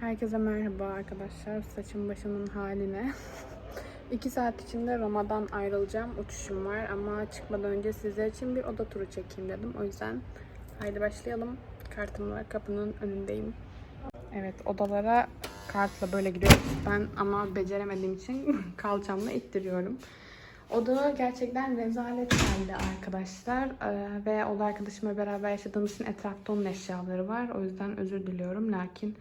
Herkese merhaba arkadaşlar. Saçım başımın haline. 2 saat içinde Roma'dan ayrılacağım. Uçuşum var ama çıkmadan önce sizler için bir oda turu çekeyim dedim. O yüzden haydi başlayalım. Kartım var. Kapının önündeyim. Evet odalara kartla böyle gidiyoruz. Ben ama beceremediğim için kalçamla ittiriyorum. Oda gerçekten rezalet halde arkadaşlar. Ee, ve oda arkadaşımla beraber yaşadığımız için etrafta onun eşyaları var. O yüzden özür diliyorum. Lakin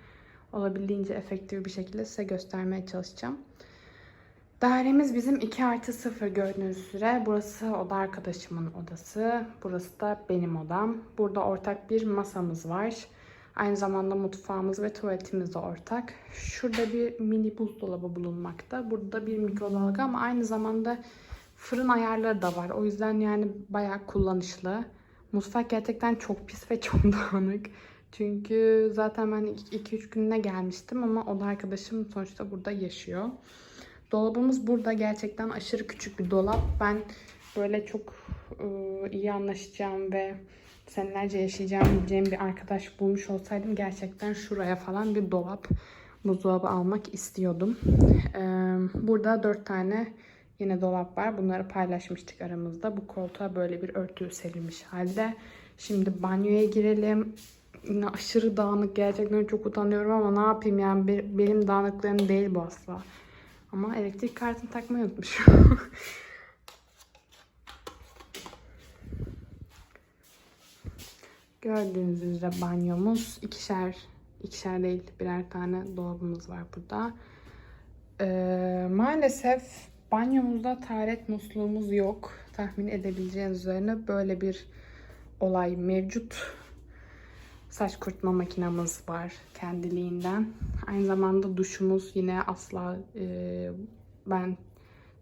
olabildiğince efektif bir şekilde size göstermeye çalışacağım. Dairemiz bizim 2 artı 0 gördüğünüz üzere. Burası oda arkadaşımın odası. Burası da benim odam. Burada ortak bir masamız var. Aynı zamanda mutfağımız ve tuvaletimiz de ortak. Şurada bir mini buzdolabı bulunmakta. Burada bir mikrodalga ama aynı zamanda fırın ayarları da var. O yüzden yani bayağı kullanışlı. Mutfak gerçekten çok pis ve çok dağınık. Çünkü zaten ben 2-3 gününe gelmiştim ama o da arkadaşım sonuçta burada yaşıyor. Dolabımız burada gerçekten aşırı küçük bir dolap. Ben böyle çok e, iyi anlaşacağım ve senelerce yaşayacağım diyeceğim bir arkadaş bulmuş olsaydım gerçekten şuraya falan bir dolap buzdolabı almak istiyordum. E, burada 4 tane yine dolap var. Bunları paylaşmıştık aramızda. Bu koltuğa böyle bir örtü serilmiş halde. Şimdi banyoya girelim. Yine aşırı dağınık. Gerçekten çok utanıyorum ama ne yapayım yani Be- benim dağınıklığım değil bu asla. Ama elektrik kartını takmayı unutmuşum. Gördüğünüz üzere banyomuz ikişer, ikişer değil birer tane dolabımız var burada. Ee, maalesef banyomuzda taharet musluğumuz yok. Tahmin edebileceğiniz üzerine böyle bir olay mevcut. Saç kurutma makinamız var kendiliğinden. Aynı zamanda duşumuz yine asla e, ben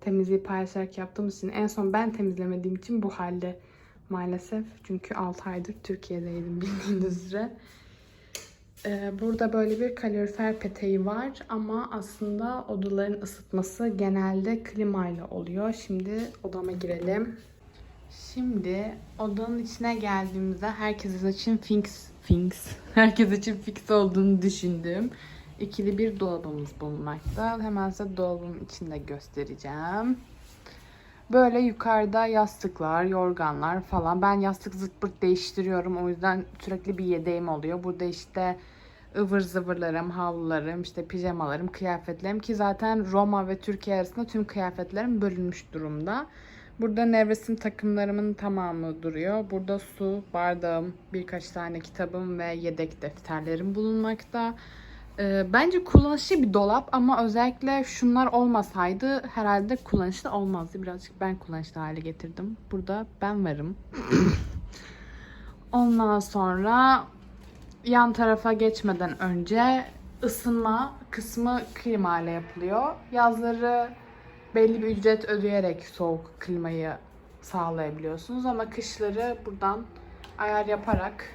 temizliği paylaşarak yaptığım için en son ben temizlemediğim için bu halde maalesef. Çünkü 6 aydır Türkiye'deydim bildiğiniz üzere. Ee, Burada böyle bir kalorifer peteği var ama aslında odaların ısıtması genelde klimayla oluyor. Şimdi odama girelim. Şimdi odanın içine geldiğimizde herkes için fix, fix, herkes için fix olduğunu düşündüğüm ikili bir dolabımız bulunmakta. Hemen size dolabın içinde göstereceğim. Böyle yukarıda yastıklar, yorganlar falan. Ben yastık zırt değiştiriyorum. O yüzden sürekli bir yedeğim oluyor. Burada işte ıvır zıvırlarım, havlularım, işte pijamalarım, kıyafetlerim ki zaten Roma ve Türkiye arasında tüm kıyafetlerim bölünmüş durumda. Burada nevresim takımlarımın tamamı duruyor. Burada su, bardağım, birkaç tane kitabım ve yedek defterlerim bulunmakta. Ee, bence kullanışlı bir dolap ama özellikle şunlar olmasaydı herhalde kullanışlı olmazdı. Birazcık ben kullanışlı hale getirdim. Burada ben varım. Ondan sonra yan tarafa geçmeden önce ısınma kısmı klima ile yapılıyor. Yazları belli bir ücret ödeyerek soğuk klimayı sağlayabiliyorsunuz ama kışları buradan ayar yaparak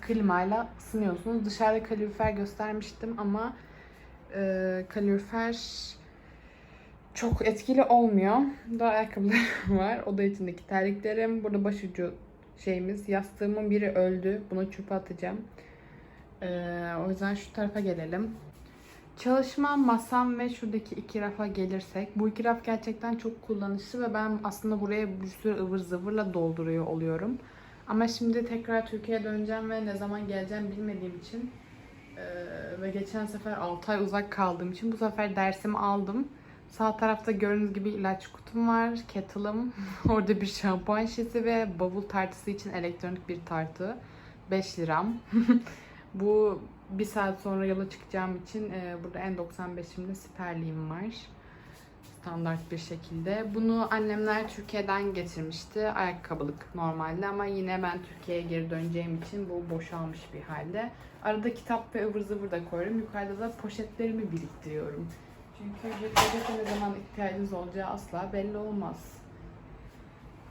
klimayla ısınıyorsunuz. Dışarıda kalorifer göstermiştim ama e, kalorifer çok etkili olmuyor. Daha ayakkabılarım var. Oda içindeki terliklerim. Burada başucu şeyimiz. Yastığımın biri öldü. Bunu çöpe atacağım. Ee, o yüzden şu tarafa gelelim. Çalışma masam ve şuradaki iki rafa gelirsek. Bu iki raf gerçekten çok kullanışlı ve ben aslında buraya bir sürü ıvır zıvırla dolduruyor oluyorum. Ama şimdi tekrar Türkiye'ye döneceğim ve ne zaman geleceğim bilmediğim için ee, ve geçen sefer 6 ay uzak kaldığım için bu sefer dersimi aldım. Sağ tarafta gördüğünüz gibi ilaç kutum var, kettle'ım, orada bir şampuan şişesi ve bavul tartısı için elektronik bir tartı. 5 liram. Bu bir saat sonra yola çıkacağım için e, burada N95'imde siperliğim var. Standart bir şekilde. Bunu annemler Türkiye'den getirmişti. Ayakkabılık normalde ama yine ben Türkiye'ye geri döneceğim için bu boşalmış bir halde. Arada kitap ve ıvır zıvır da koyuyorum. Yukarıda da poşetlerimi biriktiriyorum. Çünkü cebede ne zaman ihtiyacınız olacağı asla belli olmaz.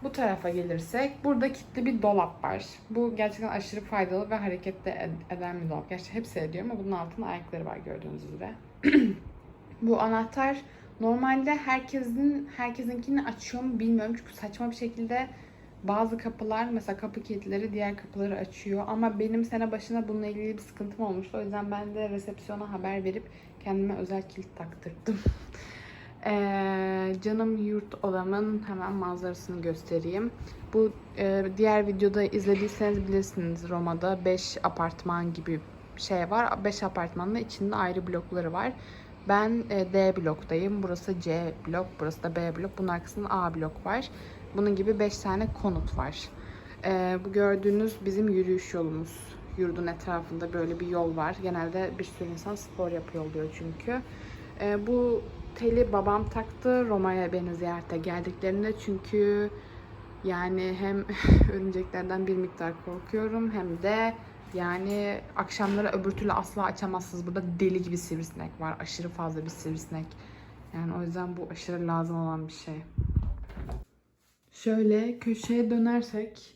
Bu tarafa gelirsek burada kilitli bir dolap var. Bu gerçekten aşırı faydalı ve harekette ed- eden bir dolap. Gerçi hepsi ediyor ama bunun altında ayakları var gördüğünüz üzere. Bu anahtar normalde herkesin herkesinkini açıyor mu bilmiyorum çünkü saçma bir şekilde bazı kapılar mesela kapı kilitleri diğer kapıları açıyor ama benim sene başına bununla ilgili bir sıkıntım olmuştu. O yüzden ben de resepsiyona haber verip kendime özel kilit taktırdım. Ee, canım yurt odamın hemen manzarasını göstereyim. Bu e, diğer videoda izlediyseniz bilirsiniz Roma'da 5 apartman gibi şey var. 5 apartmanın içinde ayrı blokları var. Ben e, D bloktayım. Burası C blok, burası da B blok. Bunun arkasında A blok var. Bunun gibi 5 tane konut var. E, bu gördüğünüz bizim yürüyüş yolumuz. Yurdun etrafında böyle bir yol var. Genelde bir sürü insan spor yapıyor oluyor çünkü. E, bu teli babam taktı Roma'ya beni ziyarete geldiklerinde çünkü yani hem örümceklerden bir miktar korkuyorum hem de yani akşamları öbür türlü asla açamazsınız. Burada deli gibi sivrisinek var. Aşırı fazla bir sivrisinek. Yani o yüzden bu aşırı lazım olan bir şey. Şöyle köşeye dönersek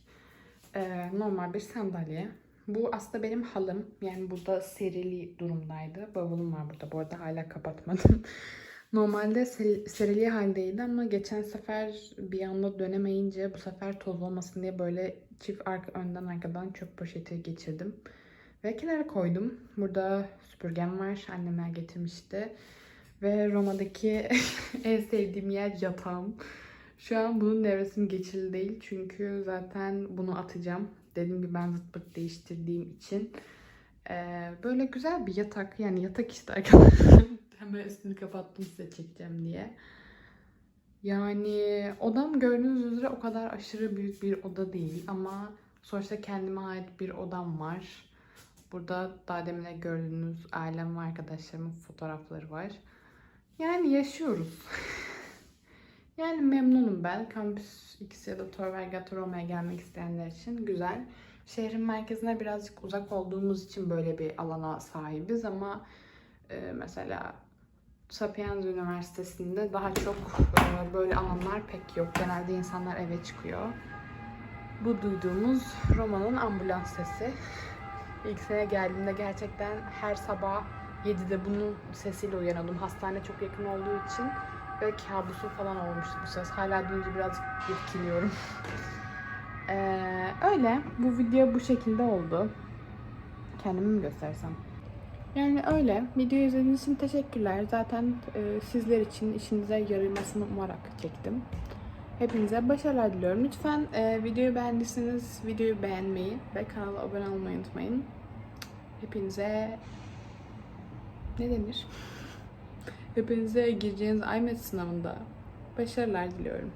e, normal bir sandalye. Bu aslında benim halım. Yani burada serili durumdaydı. Bavulum var burada. Bu arada hala kapatmadım. Normalde serili haldeydi ama geçen sefer bir anda dönemeyince bu sefer toz olmasın diye böyle çift arka önden arkadan çöp poşeti geçirdim. Ve kenara koydum. Burada süpürgem var. Annemler getirmişti. Ve Roma'daki en sevdiğim yer yatağım. Şu an bunun devresinin geçili değil. Çünkü zaten bunu atacağım. Dediğim gibi ben zıt pırt değiştirdiğim için. Ee, böyle güzel bir yatak. Yani yatak işte arkadaşlar. Hemen üstünü kapattım size çekeceğim diye. Yani odam gördüğünüz üzere o kadar aşırı büyük bir oda değil. Ama sonuçta kendime ait bir odam var. Burada daha demin de gördüğünüz ailem ve arkadaşlarımın fotoğrafları var. Yani yaşıyoruz. yani memnunum ben. Campus X ya da Tor Vergata Roma'ya gelmek isteyenler için güzel. Şehrin merkezine birazcık uzak olduğumuz için böyle bir alana sahibiz ama e, mesela Sapienza Üniversitesi'nde daha çok e, böyle alanlar pek yok. Genelde insanlar eve çıkıyor. Bu duyduğumuz Roma'nın ambulans sesi. İlk sene geldiğimde gerçekten her sabah 7'de bunun sesiyle uyanıyordum. Hastane çok yakın olduğu için ve kabusum falan olmuştu bu ses. Hala duyunca birazcık irkiliyorum. Ee, öyle. Bu video bu şekilde oldu. Kendimi mi göstersem? Yani öyle. Videoyu izlediğiniz için teşekkürler. Zaten e, sizler için işinize yaraymasını umarak çektim. Hepinize başarılar diliyorum. Lütfen e, videoyu beğendiyseniz videoyu beğenmeyi ve kanala abone olmayı unutmayın. Hepinize ne denir? Hepinize gireceğiniz IMET sınavında başarılar diliyorum.